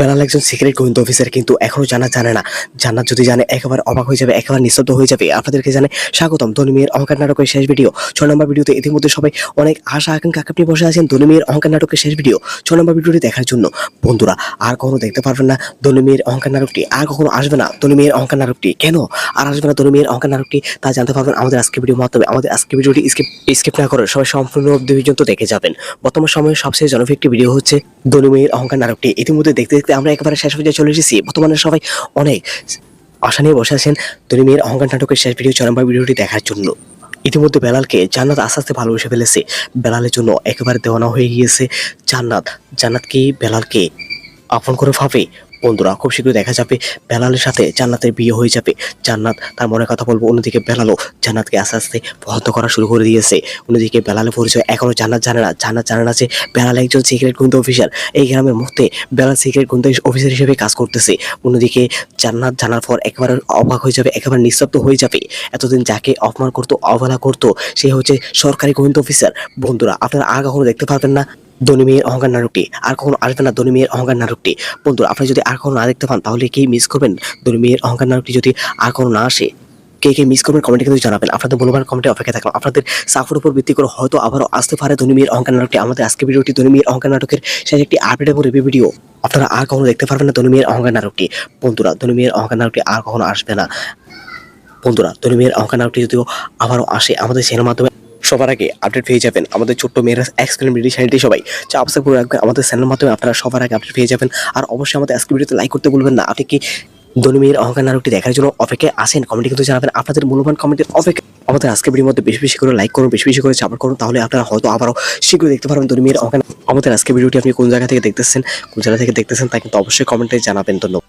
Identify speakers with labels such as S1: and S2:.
S1: বেলাল একজন সিক্রেট গোয়েন্দা অফিসার কিন্তু এখনও জানা জানে না। জান্নাত যদি জানে, একেবারে অবাক হয়ে যাবে, একেবারে নিস্তব্ধ হয়ে যাবে। আপনাদেরকে জানে স্বাগতম, ধনী মেয়ের অহংকার নাটকের শেষ ভিডিও ছ নম্বর ভিডিওতে ইতিমধ্যে সবাই অনেক আশা, আকাঙ্ক্ষা, আপনি বসে আছেন ধনী মেয়ের অহংকার নাটকের শেষ ভিডিও ছ নম্বর ভিডিওটি দেখার জন্য। বন্ধুরা, আর কখনো দেখতে পারবেন না ধনী মেয়ের অহংকার নাটকটি। আর কখনো আসবে না ধনী মেয়ের অহংকার নাটকটি। কেন? আর আসবে না ধনী মেয়ের অহংকার নাটকটি, তা জানতে পারবেন আমাদের আজকে ভিডিওর মাধ্যমে। আমাদের আজকে ভিডিওটি স্কিপ স্কিপ না করে সবাই সম্পূর্ণ অব্দি পর্যন্ত দেখে যাবেন। বর্তমান সময়ে সবচেয়ে জনপ্রিয় একটি ভিডিও হচ্ছে দনুমের অহংকার নাটকটি। ইতিমধ্যে দেখতে দেখতে আমরা একেবারে শেষ পর্যায়ে চলে এসেছি। বর্তমানে সবাই অনেক আশা নিয়ে বসে আছেন। দনুমের অহংকার নাটকের শেষ ভিডিও চরম ভিডিওটি দেখার জন্য। ইতিমধ্যে বেলালকে জান্নাত আস্তে আস্তে ভালোবেসে ফেলেছে। বেলালের জন্য একেবারে দেওয়ানা হয়ে গিয়েছে জান্নাত। জান্নাত কি বেলালকে আপন করে ভাবে? বন্ধুরা, খুব শীঘ্রই দেখা যাবে বেলালের সাথে, জান্নাতের বিয়ে হয়ে যাবে। জান্নাত, তার মনে কথা বলব, অন্যদিকে বেলালও জান্নাতকে আস্তে আস্তে পছন্দ করা শুরু করে দিয়েছে। অন্যদিকে বেলালের পরিচয় এখনও জান্নাত জানে না। জান্নাত জানে না যে বেলাল একজন সিক্রেট গুন্ডা অফিসার এই গ্রামের মধ্যে বেলাল সিক্রেট গুন্ডা অফিসার হিসেবে কাজ করতেছে। অন্যদিকে জান্নাত জানার পর একেবারে অবাক হয়ে যাবে, একেবারে নিস্তব্ধ হয়ে যাবে। এতদিন যাকে অপমান করতো, অবহেলা করতো, সে হচ্ছে সরকারি গোয়েন্দা অফিসার বন্ধুরা, আপনারা আর কখনো দেখতে পারবেন না ধনী মেয়ের অহংকার নাটকটি আর কখনো আসবে না ধনী মেয়ের অহংকার নাটকটি বন্ধুরা, আপনি যদি আর কখনো না দেখতে পান, তাহলে কি মিস করবেন? ধনী মেয়ের অহংকার নাটকটি যদি আর কখনো না আসে, কে কে মিস করবেন কমেন্টে কিন্তু জানাবেন। আপনাদের মূল্যবান কমেন্টে অপেক্ষা থাকলাম। আপনাদের সাফের উপর ভিত্তি করে হয়তো আবারও আসতে পারে ধনী মেয়ের অহংকার নাটকটি আমাদের আজকে ভিডিওটি ধনী মেয়ের অহংকার নাটকের শেষ একটি আপডেট এবং রিভিউ ভিডিও আপনারা আর কখনো দেখতে পারবেন না ধনী মেয়ের অহংকার নাটকটি বন্ধুরা, ধনী মেয়ের অহংকার নাটকটি আর কখনো আসবে না। বন্ধুরা, ধনী মেয়ের অহংকার নাটকটি যদিও আবারও আসে আমাদের চ্যানেল মাধ্যমে। সবার আগে আপডেট পেয়ে যাবেন আমাদের ছোট্ট মেয়েরা এক্সপ্লেন ভিডিও চ্যানেলটি সবাই। সাবস্ক্রাইব করে রাখবেন আমাদের চ্যানেলের মাধ্যমে আপনারা সবার আগে আপডেট পেয়ে যাবেন। আর অবশ্যই আমাদের আজকে ভিডিওতে লাইক করতে ভুলবেন না। আপনি কি ধনী মেয়ের অহংকার নাটকটি দেখার জন্য অপেক্ষায় আসেন কমেন্টে কিন্তু জানাবেন। আপনাদের মূল্যবান কমেন্টের অপেক্ষা আমাদের আজকে ভিডিওর মধ্যে বেশি বেশি করে লাইক করুন, বেশি বেশি করে সাপোর্ট করুন, তাহলে আপনারা হয়তো আবারও শীঘ্রই দেখতে পারবেন ধনী মেয়ের অহংকার আমাদের আজকে ভিডিওটি আপনি কোন জায়গা থেকে দেখতেছেন? কোন জায়গা থেকে দেখতেছেন তা কিন্তু অবশ্যই কমেন্টে জানাবেন। ধন্যবাদ।